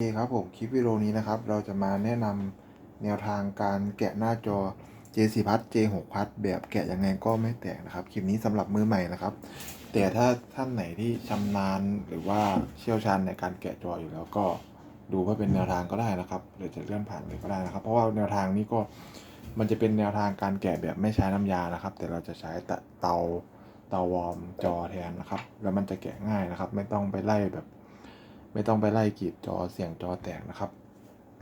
เคครับผมคลิปวิดีโอนี้นะครับ เราจะมาแนะนำแนวทางการแกะหน้าจอ J4 พัด J6 พัดแบบแกะยังไงก็ไม่แตกนะครับ คลิปนี้สำหรับมือใหม่นะครับ แต่ถ้าท่านไหนที่ชำนาญหรือว่าเชี่ยวชาญในการแกะจออยู่แล้วก็ดูเพื่อเป็นแนวทางก็ได้นะครับหรือจะเลื่อนผ่านเลยก็ได้นะครับ เพราะว่าแนวทางนี้ก็มันจะเป็นแนวทางการแกะแบบไม่ใช้น้ำยานะครับ แต่เราจะใช้เตาเตาวอร์มจอแทนนะครับ แล้วมันจะแกะง่ายนะครับ ไม่ต้องไปไล่แบบ ไม่ต้องไปไล่กรีดจอเสียงจอแตกนะครับ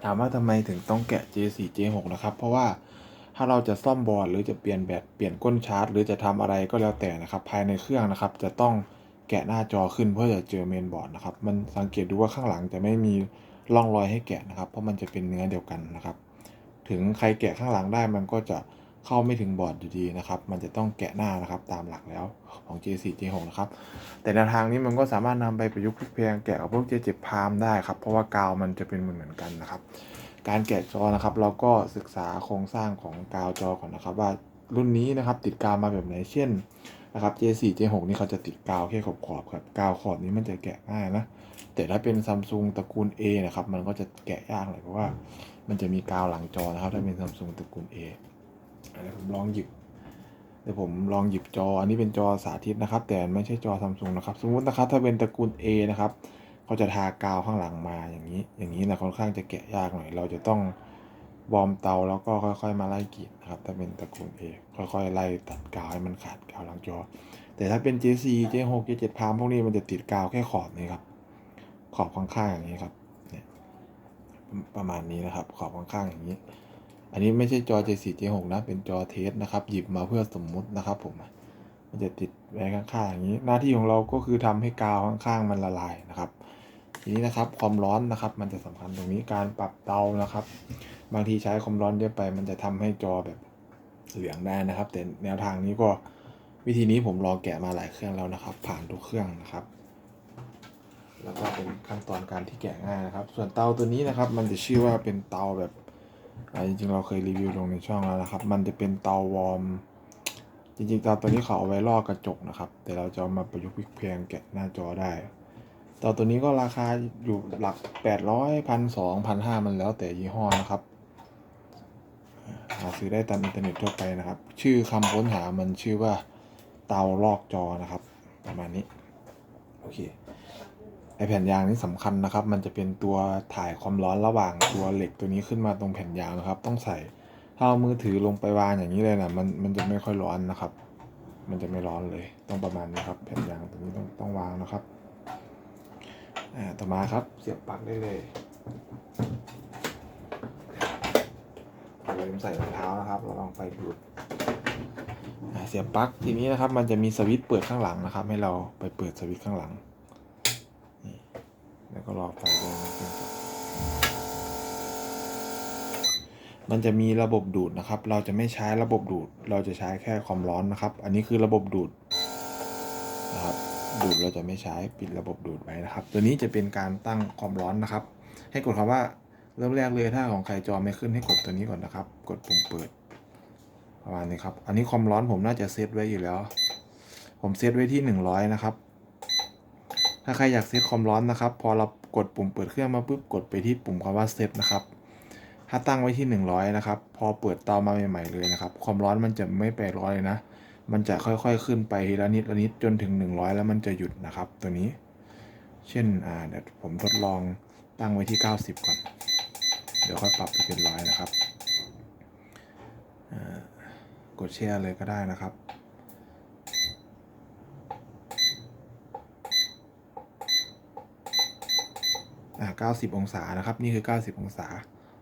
ถามว่าทำไมถึงต้องแกะ J4 J6 นะครับ เพราะว่าถ้าเราจะซ่อมบอร์ดหรือจะเปลี่ยนแบตเปลี่ยนก้นชาร์จ หรือจะทำอะไรก็แล้วแต่นะครับ ภายในเครื่องนะครับ จะต้องแกะหน้าจอขึ้นเพื่อจะเจอเมนบอร์ดนะครับ มันสังเกตดูว่าข้างหลังจะไม่มีร่องรอยให้แกะนะครับ เพราะมันจะเป็นเนื้อเดียวกันนะครับ ถึงใครแกะข้างหลังได้มันก็จะ เข้าไม่ถึงบอร์ดอยู่ดีนะครับ มันจะต้องแกะหน้านะครับตามหลักแล้วของ J4 J6 นะครับ แต่แนวทางนี้มันก็สามารถนำไปประยุกต์พลิกแพลงแกะกับพวก J7 พามได้ครับ เพราะว่ากาวมันจะเป็นเหมือนเหมือนกันนะครับ การแกะจอนะครับ เราก็ศึกษาโครงสร้างของกาวจอก่อนนะครับ ว่ารุ่นนี้นะครับติดกาวมาแบบไหนเช่นนะครับ J4 J6 นี่เขาจะติดกาวแค่ขอบขอบๆครับกาวขอบนี้มันจะแกะง่ายนะแต่ถ้าเป็นซัมซุงตระกูล A นะครับ มันก็จะแกะยากหน่อยเพราะว่า มันจะมีกาวหลังจอนะครับ ถ้าเป็นซัมซุงตระกูล A เดี๋ยวผมลองหยิบเดี๋ยวผมลองหยิบจอ อันนี้เป็นจอสาธิตนะครับ แต่ไม่ใช่จอซัมซุงนะครับ สมมตินะครับถ้าเป็นตระกูล A นะครับเขาจะทากาวข้างหลังมาอย่างนี้ อย่างนี้นะค่อนข้างจะแกะยากหน่อย เราจะต้องวอร์มเตาแล้วก็ค่อย ๆ มาไล่กรีดนะครับ ถ้าเป็นตระกูล A ค่อยๆไล่ตัดกาวให้มันขาดกาวหลังจอ แต่ถ้าเป็น J4 J6 J7 พามพวกนี้มันจะติดกาวแค่ขอบนี้ครับ ขอบข้างๆอย่างนี้ครับประมาณนี้นะครับ ขอบข้างๆอย่างนี้ อันนี้ไม่ใช่จอ J4 J6 นะ เป็นจอเทสนะครับ หยิบมาเพื่อสมมุตินะครับผม มันจะติดไว้ข้างๆอย่างนี้ หน้าที่ของเราก็คือทำให้กาวข้างๆมันละลายนะครับ ทีนี้นะครับความร้อนนะครับ มันจะสำคัญตรงนี้การปรับเตานะครับ บางทีใช้ความร้อนเยอะไป มันจะทำให้จอแบบเหลืองได้นะครับ แต่แนวทางนี้ก็วิธีนี้ผมลองแกะมาหลายเครื่องแล้วนะครับ ผ่านทุกเครื่องนะครับ แล้วก็เป็นขั้นตอนการที่แกะง่ายนะครับ ส่วนเตาตัวนี้นะครับ มันจะชื่อว่าเป็นเตาแบบ จริงๆเราเคยรีวิวลงในช่องแล้วนะครับ มันจะเป็นเตาวอร์ม จริงๆเตาตัวนี้เขาเอาไว้ลอกกระจกนะครับ แต่เราจะามาประยุกต์พลิกแพงแกะหน้าจอได้ เตาตัวนี้ก็ราคาอยู่หลัก800 1 2 0 0 5มันแล้วแต่ยี่ห้อนะครับ หาซื้อได้ตามอินเทอร์เน็ตทั่วไปนะครับ ชื่อคำค้นหามันชื่อว่าเตาลอกจอนะครับ ประมาณนี้ โอเค ไอแผ่นยางนี่สำคัญนะครับ มันจะเป็นตัวถ่ายความร้อนระหว่างตัวเหล็กตัวนี้ขึ้นมาตรงแผ่นยางนะครับ ต้องใส่ถ้าเอามือถือลงไปวางอย่างนี้เลยนะมันมันจะไม่ค่อยร้อนนะครับ มันจะไม่ร้อนเลย ต้องประมาณนี้ครับ แผ่นยางตัวนี้ต้องต้องวางนะครับอ่าต่อมาครับเสียบปลั๊กได้เลยอย่าลืมใส่รองเท้านะครับ เราลองไฟดูดอ่าเสียบปลั๊กทีนี้นะครับ มันจะมีสวิตช์เปิดข้างหลังนะครับ ให้เราไปเปิดสวิตช์ข้างหลัง แล้วก็รอไฟแดงขึ้นครับมันจะมีระบบดูดนะครับ เราจะไม่ใช้ระบบดูด เราจะใช้แค่ความร้อนนะครับ อันนี้คือระบบดูดนะครับดูดเราจะไม่ใช้ปิดระบบดูดไว้นะครับ ตัวนี้จะเป็นการตั้งความร้อนนะครับ ให้กดคำว่าเริ่มแรกเลยถ้าของใครจอไม่ขึ้นให้กดตัวนี้ก่อนนะครับ กดปุ่มเปิดประมาณนี้ครับ อันนี้ความร้อนผมน่าจะเซตไว้อยู่แล้ว ผมเซตไว้ที่ 100 นะครับ ถ้าใครอยากเซตความร้อนนะครับ พอเรากดปุ่มเปิดเครื่องมาปุ๊บกดไปที่ปุ่มคำว่าเซตนะครับ ถ้าตั้งไว้ที่ 100 นะครับ พอเปิดเตามาใหม่ๆเลยนะครับ ความร้อนมันจะไม่ไปร้อยเลยนะ มันจะค่อยๆขึ้นไปทีละนิดละนิดจนถึง 100 แล้วมันจะหยุดนะครับ ตัวนี้ เช่นอ่าเดี๋ยวผมทดลองตั้งไว้ที่ 90 ก่อน เดี๋ยวค่อยปรับไปเป็นร้อยนะครับกดแชร์เลยก็ได้นะครับ อ่า 90 องศานะครับ นี่คือ 90 องศา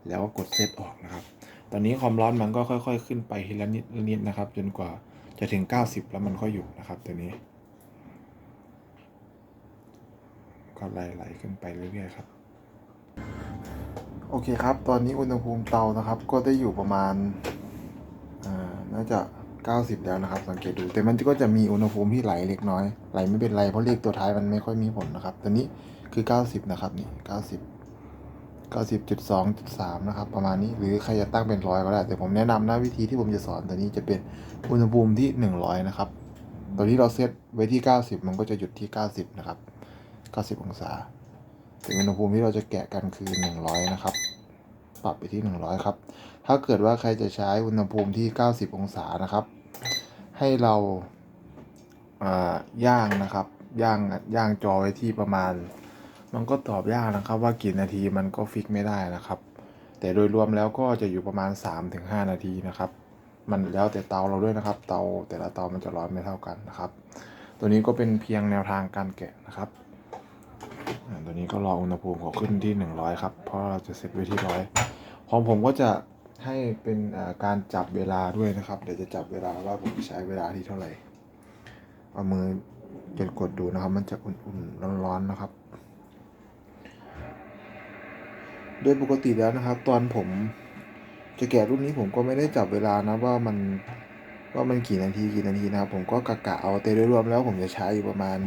แล้วก็กดเซตออกนะครับ ตอนนี้ความร้อนมันก็ค่อย ๆ ขึ้นไปทีละนิดละนิดนะครับ จนกว่าจะถึง 90 แล้วมันก็หยุดนะครับ ตัวนี้ ก็ไหลๆขึ้นไปเรื่อยๆครับ โอเคครับ ตอนนี้อุณหภูมิเตานะครับ ก็ได้อยู่ประมาณอ่าน่าจะ 90 แล้วนะครับ สังเกตดู แต่มันก็จะมีอุณหภูมิที่ไหลเล็กน้อย ไหลไม่เป็นไร เพราะเลขตัวท้ายมันไม่ค่อยมีผลนะครับตัวนี้ คือ 90 นะครับนี่ 90 90.2.3 นะครับ ประมาณนี้หรือใครจะตั้งเป็นร้อยก็ได้ แต่ผมแนะนำนะวิธีที่ผมจะสอนตัวนี้จะเป็นอุณหภูมิที่ 100 นะครับตัวที่เราเซตไว้ที่ 90 มันก็จะหยุดที่ 90 นะครับ 90 องศาแต่อุณหภูมิที่เราจะแกะกันคือ 100 นะครับ ปรับไปที่ 100 ครับ ถ้าเกิดว่าใครจะใช้อุณหภูมิที่ 90 องศานะครับ ให้เราอ่าย่างนะครับ ย่างย่างจอไว้ที่ประมาณ มันก็ตอบยากนะครับว่ากี่นาทีมันก็ฟิกไม่ได้นะครับ แต่โดยรวมแล้วก็จะอยู่ประมาณ 3-5 นาทีนะครับ มันแล้วแต่เตาเราด้วยนะครับ เตาแต่ละเตามันจะร้อนไม่เท่ากันนะครับ ตัวนี้ก็เป็นเพียงแนวทางการแกะนะครับตัวนี้ก็รออุณหภูมิขอขึ้นที่ 100 ครับ เพราะเราจะเซตไว้ที่ร้อยของผมก็จะให้เป็นการจับเวลาด้วยนะครับ เดี๋ยวจะจับเวลาว่าผมใช้เวลาที่เท่าไหร่ เอามือจะกดดูนะครับ มันจะอุ่นๆร้อนๆนะครับ โดยปกติแล้วนะครับ ตอนผมจะแกะรุ่นนี้ผมก็ไม่ได้จับเวลานะว่ามันว่ามันกี่นาทีกี่นาทีนะครับ ผมก็กะกะเอาแต่โดยรวมแล้วผมจะใช้อยู่ประมาณ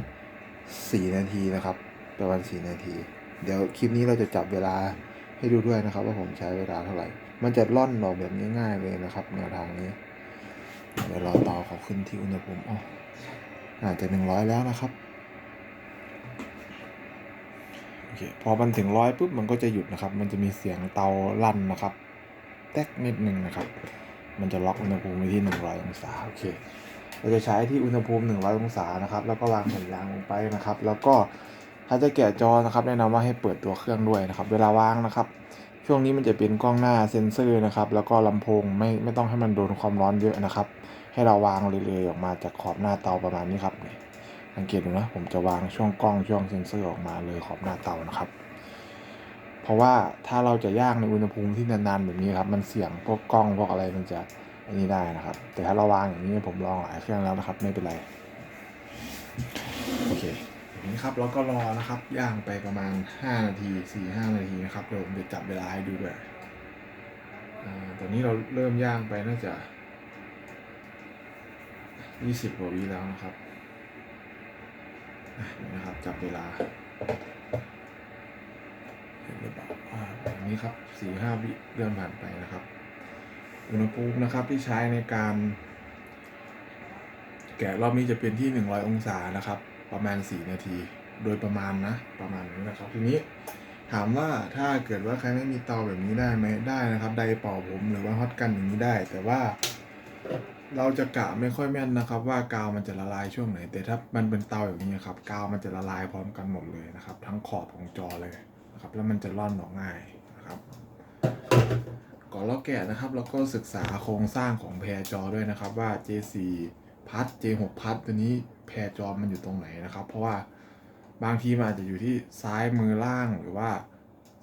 4 นาทีนะครับ ประมาณ 4 นาที เดี๋ยวคลิปนี้เราจะจับเวลาให้ดูด้วยนะครับ ว่าผมใช้เวลาเท่าไหร่ มันจะล่อนออกแบบง่ายๆเลยนะครับแนวทางนี้เดี๋ยวรอตาเขาขึ้นที่อุณหภูมิอ๋ออาจจะ 100 แล้วนะครับ โอ เคพอมันถึงร้อยปุ๊บมันก็จะหยุดนะครับ มันจะมีเสียงเตาลั่นนะครับ แตกนิดนึงนะครับ มันจะล็อกอุณหภูมิไว้ที่ 100 องศาโอเค เราจะใช้ที่อุณหภูมิ 100 องศานะครับ แล้วก็วางแผ่นยางลงไปนะครับ แล้วก็ถ้าจะแกะจอนะครับ แนะนำว่าให้เปิดตัวเครื่องด้วยนะครับ เวลาวางนะครับ ช่วงนี้มันจะเป็นกล้องหน้าเซ็นเซอร์นะครับ แล้วก็ลำโพงไม่ไม่ต้องให้มันโดนความร้อนเยอะนะครับ ให้เราวางเลยๆออกมาจากขอบหน้าเตาประมาณนี้ครับนี่ สังเกตดูนะผมจะวางช่วงกล้องช่วงเซ็นเซอร์ออกมาเลยขอบหน้าเตานะครับ เพราะว่าถ้าเราจะย่างในอุณหภูมิที่นานๆแบบนี้ครับ มันเสี่ยงพวกกล้องพวกอะไรมันจะอันนี้ได้นะครับ แต่ถ้าเราวางอย่างนี้ผมลองหลายเครื่องแล้วนะครับ ไม่เป็นไรโอเคอย่างนี้ครับแล้วก็รอนะครับย่างไปประมาณ 5 นาที 4-5 นาทีนะครับเดี๋ยวผมจะจับเวลาให้ดูด้วยอ่าตอนนี้เราเริ่มย่างไปน่าจะ 20กว่าวิแล้วนะครับ นะครับ จับเวลาเห็นหรือเปล่าอ่าแบบนี้ครับสี่ห้าวิเริ่มผ่านไปนะครับ อุณหภูมินะครับที่ใช้ในการ แกะรอบนี้จะเป็นที่100อยองศานะครับ ประมาณ4นาที โดยประมาณนะ ประมาณนี้นะครับ ทีนี้ถามว่าถ้าเกิดว่าใครไม่มีเตาแบบนี้ได้ไหมได้นะครับไดเป่าผมหรือว่าฮอตกันอย่างนี้ได้ แต่ว่า เราจะกะไม่ค่อยแม่นนะครับ ว่ากาวมันจะละลายช่วงไหน แต่ถ้ามันเป็นเตาอย่างนี้ครับกาวมันจะละลายพร้อมกันหมดเลยนะครับ ทั้งขอบของจอเลยนะครับ แล้วมันจะร่อนออกง่ายนะครับก่อนเราแกะนะครับเราก็ศึกษาโครงสร้างของแพรจอด้วยนะครับ ว่า J4 พัด J6 พัดตัวนี้แพรจอมันอยู่ตรงไหนนะครับ เพราะว่าบางทีมันอาจจะอยู่ที่ซ้ายมือล่างหรือว่า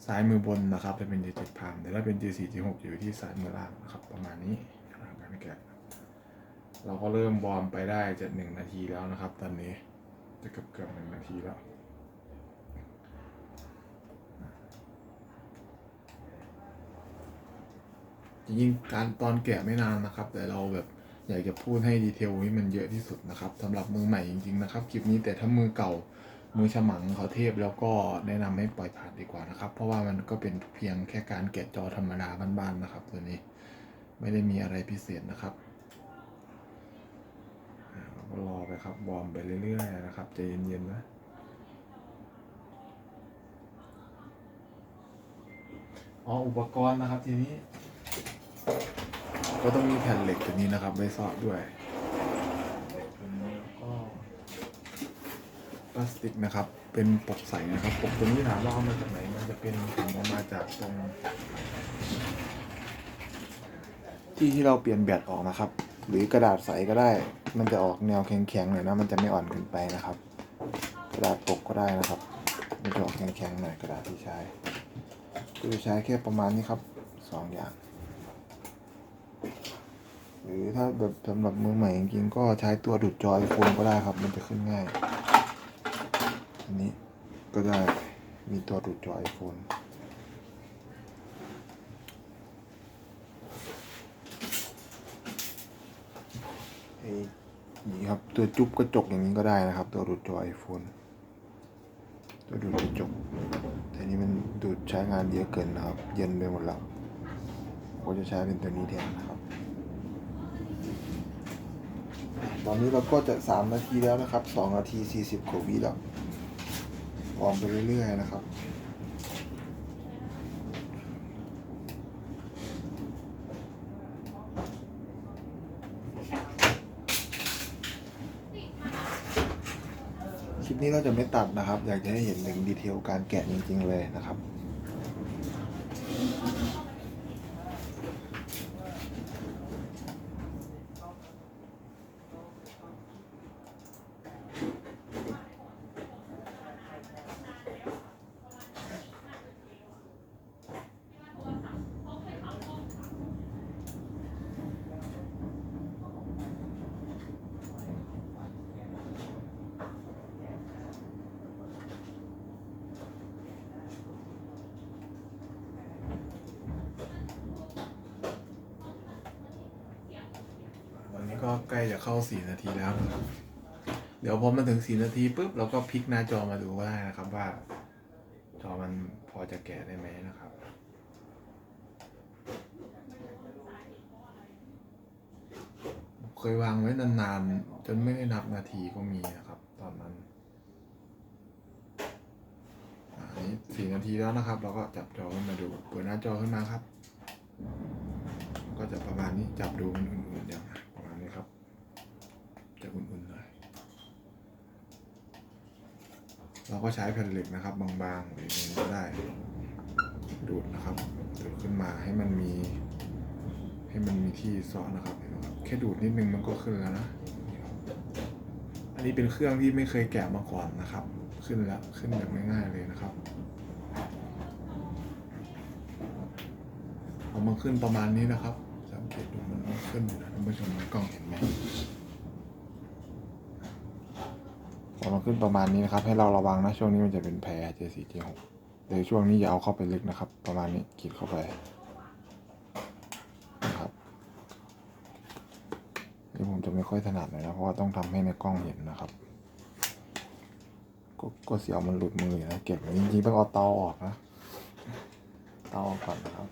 ซ้ายมือบนนะครับจะเป็น J7 พามแต่ถ้าเป็น J4 J6 อยู่ที่ซ้ายมือล่างนะครับ ประมาณนี้การแกะ เราก็เริ่มบอร์มไปได้จะหนึ่งนาทีแล้วนะครับ ตอนนี้จะเกือบเกือบหนึ่งนาทีแล้วจริงๆการตอนแกะไม่นานนะครับ แต่เราแบบอยากจะพูดให้ดีเทลให้มันเยอะที่สุดนะครับสำหรับมือใหม่จริงๆนะครับคลิปนี้แต่ถ้ามือเก่ามือฉมังเขาเทพแล้วก็แนะนำให้ปล่อยผ่านดีกว่านะครับ เพราะว่ามันก็เป็นเพียงแค่การแกะจอธรรมดาบ้านๆนะครับ ตัวนี้ไม่ได้มีอะไรพิเศษนะครับ ราก็รอไปครับวอร์มไปเรื่อยๆนะครับใจเย็นๆนะอ๋ออุปกรณ์นะครับทีนี้ ก็ต้องมีแผ่นเหล็กตัวนี้นะครับไว้ซอดด้วยเหล็กตัวนี้แล้วก็พลาสติกนะครับ เป็นปกใสนะครับปกตัวนี้ถามว่าเอามาจากไหนมันจะเป็นผมเอามาจากตรงที่ที่เราเปลี่ยนแบตออกนะครับ หรือกระดาษใสก็ได้ มันจะออกแนวแข็งๆหน่อยนะ มันจะไม่อ่อนเกินไปนะครับ กระดาษปกก็ได้นะครับ มันจะออกแข็งๆหน่อยกระดาษที่ใช้ ก็จะใช้แค่ประมาณนี้ครับสองอย่าง หรือถ้าแบบสำหรับมือใหม่จริงๆก็ใช้ตัวดูดจอไอโฟนก็ได้ครับ มันจะขึ้นง่าย อันนี้ก็ได้มีตัวดูดจอไอโฟน นี่ครับตัวจุ๊บกระจกอย่างนี้ก็ได้นะครับ ตัวดูดจอไอโฟนตัวดูดกระจกแต่นี้มันดูดใช้งานเยอะเกินนะครับ เย็นไปหมดแล้วก็จะใช้เป็นตัวนี้แทนนะครับ ตอนนี้เราก็จะสามนาทีแล้วนะครับสองนาทีสี่สิบกว่าวิแล้ววอร์มไปเรื่อยๆนะครับ นี่เราจะไม่ตัดนะครับ อยากจะให้เห็นถึงดีเทลการแกะจริง ๆ เลยนะครับ ก็ใกล้จะเข้าสี่นาทีแล้วนะครับ เดี๋ยวพอมาถึงสี่นาทีปุ๊บเราก็พลิกหน้าจอมาดูก็ได้นะครับว่า จอมันพอจะแกะได้ไหมนะครับเคยวางไว้นานๆ จนไม่ได้นับนาทีก็มีนะครับ ตอนนั้นอันนี้สี่นาทีแล้วนะครับ เราก็จับจอขึ้นมาดูเปิดหน้าจอขึ้นมาครับ ก็จะประมาณนี้จับดูมันอุ่นๆอย่างประมาณนี้ครับ จะอุ่นๆหน่อยเราก็ใช้แผ่นเหล็กนะครับ บางๆหรือองก็ได้ ดูดนะครับดูดขึ้นมาให้มันมี ให้มันมีที่ซาะนนไหมครับ แค่ดูดนิดนึงมันก็ขึ้นแล้วนะ อันนี้เป็นเครื่องที่ไม่เคยแกะมาก่อนนะครับ ขึ้นแล้วขึ้นแบบง่ายๆเลยนะครับพอมันขึ้นประมาณนี้นะครับสังเกตดูมันขึ้นอยู่นะท่านผู้ชมในกล้องเห็นไหม พอมันขึ้นประมาณนี้นะครับ ให้เราระวังนะ ช่วงนี้มันจะเป็นแผล J4 J6 เดี๋ยวช่วงนี้อย่าเอาเข้าไปลึกนะครับ ประมาณนี้ขีดเข้าไปนะครับนี่ผมจะไม่ค่อยถนัดเลยนะ เพราะว่าต้องทำให้ในกล้องเห็นนะครับ ก็ก็เสียวมันหลุดมือนะ เก็บจริงๆต้องเอาเตาออกนะ เตาออกก่อนนะครับ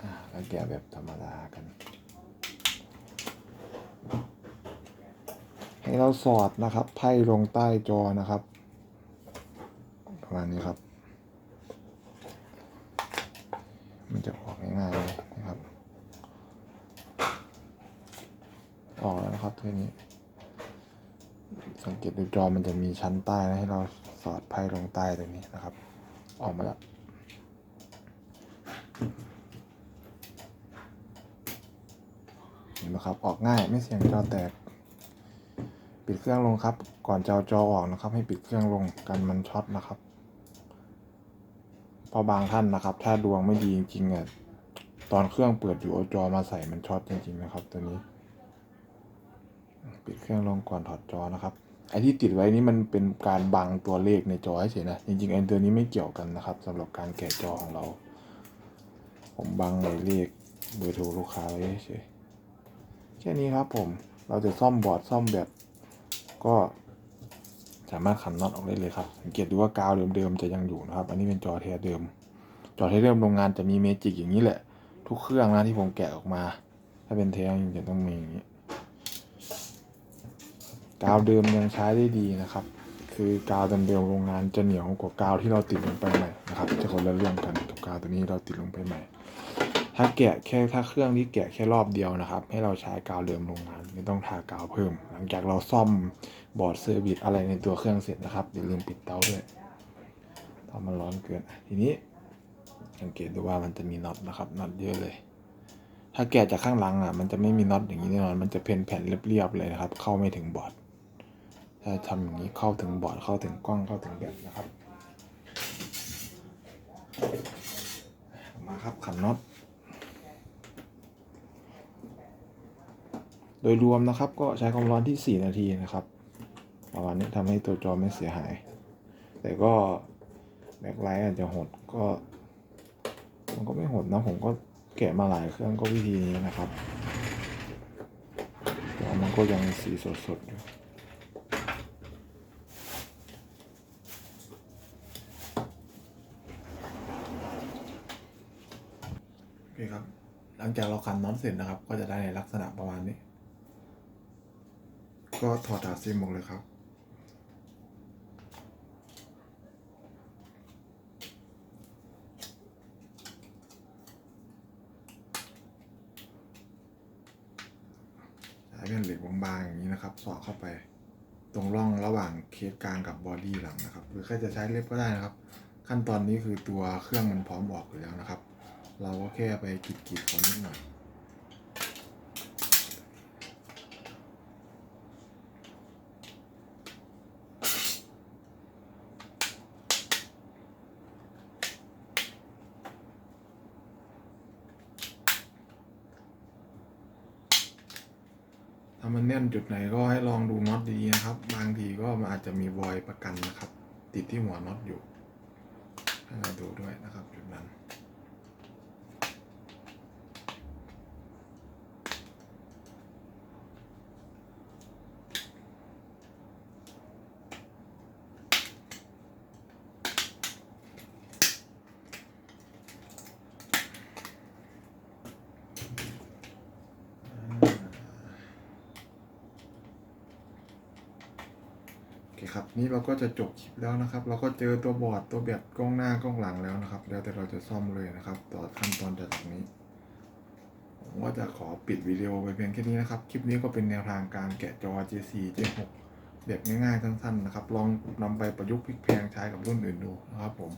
อ่าแล้วแกะแบบธรรมดากัน ให้เราสอดนะครับไพ่ลงใต้จอนะครับประมาณนี้ครับ มันจะออกง่ายๆเลยนะครับ ออกแล้วนะครับทีนี้ สังเกตดูจอมันจะมีชั้นใต้นะให้เราสอดไพ่ลงใต้ตรงนี้นะครับ ออกมาแล้วเห็นไหมครับออกง่ายไม่เสียงจอแตก ปิดเครื่องลงครับ ก่อนจะเอาจอออกนะครับ ให้ปิดเครื่องลงกันมันช็อตนะครับเพราะบางท่านนะครับ ถ้าดวงไม่ดีจริงๆอะตอนเครื่องเปิดอยู่เอาจอมาใส่มันช็อตจริง ๆ นะครับ ตัวนี้ ปิดเครื่องลงก่อนถอดจอนะครับไอที่ติดไว้นี่มันเป็นการบังตัวเลขในจอเฉยนะจริงๆไอตัวนี้ไม่เกี่ยวกันนะครับสำหรับการแกะจอของเรา ผมบังในเลขเบอร์โทรลูกค้าไว้เฉยแค่นี้ครับผมเราจะซ่อมบอร์ดซ่อมแบต ก็สามารถขันน็อตออกได้เลยครับ สังเกตดูว่ากาวเดิมๆจะยังอยู่นะครับ อันนี้เป็นจอแท้เดิม จอแท้เดิมโรงงานจะมีเมจิกอย่างนี้แหละ ทุกเครื่องนะที่ผมแกะออกมา ถ้าเป็นแท้จริงจะต้องมีอย่างนี้ กาวเดิมยังใช้ได้ดีนะครับ คือกาวเดิมโรงงานจะเหนียวกว่ากาวที่เราติดลงไปใหม่นะครับ จะคนละเรื่องกันกับกาวตัวนี้เราติดลงไปใหม่ ถ้าแกะแค่ถ้าเครื่องที่แกะแค่รอบเดียวนะครับ ให้เราใช้กาวเดิมโรงงานไม่ต้องทากาวเพิ่ม หลังจากเราซ่อมบอร์ดเซอร์วิสอะไรในตัวเครื่องเสร็จนะครับอย่าลืมปิดเตาด้วยถ้ามันร้อนเกินทีนี้สังเกตดูว่ามันจะมีน็อตนะครับน็อตเยอะเลย ถ้าแกะจากข้างหลังอะมันจะไม่มีน็อตอย่างนี้แน่นอนมันจะเป็นแผ่นเรียบๆเลยนะครับ เข้าไม่ถึงบอร์ดถ้าทำอย่างนี้เข้าถึงบอร์ดเข้าถึงกล้องเข้าถึงแบตนะครับมาครับขันน็อต ดยรวมนะครับ ก็ใช้ความร้อนที่ 4 นาทีนะครับ ประมาณนี้ทำให้ตัวจอไม่เสียหาย แต่ก็แบ็คไลท์อาจจะหดก็ มันก็ไม่หดนะผมก็แกะมาหลายเครื่องก็วิธีนี้นะครับแต่มันก็ยังสีสดๆอยู่โอเคครับ หลังจากเราขันน็อตเสร็จนะครับ ก็จะได้ในลักษณะประมาณนี้ ก็ถอดถาดซิมออกเลยครับ ใช้แผ่นเหล็กบางๆอย่างนี้นะครับ สอดเข้าไปตรงร่องระหว่างเคสกลางกับบอดี้หลังนะครับ หรือใครจะใช้เล็บก็ได้นะครับ ขั้นตอนนี้คือตัวเครื่องมันพร้อมออกอยู่แล้วนะครับ เราก็แค่ไปกรีดๆเขานิดหน่อย มันแน่นจุดไหนก็ให้ลองดูน็อตดีๆนะครับ บางทีก็มันอาจจะมีวอยประกันนะครับ ติดที่หัวน็อตอยู่ให้เราดูด้วยนะครับจุดนั้น คครับ นี่เราก็จะจบคลิปแล้วนะครับ เราก็เจอตัวบอร์ดตัวแบตกล้องหน้ากล้องหลังแล้วนะครับ แล้วแต่เราจะซ่อมเลยนะครับ ต่อขั้นตอนจากตรงนี้ผมก็จะขอปิดวิดีโอไปเพียงแค่นี้นะครับ คลิปนี้ก็เป็นแนวทางการแกะจอ J4 J6 แบบง่ายๆสั้นๆนะครับ ลองนำไปประยุกต์พลิกแพลงใช้กับรุ่นอื่นดูนะครับผม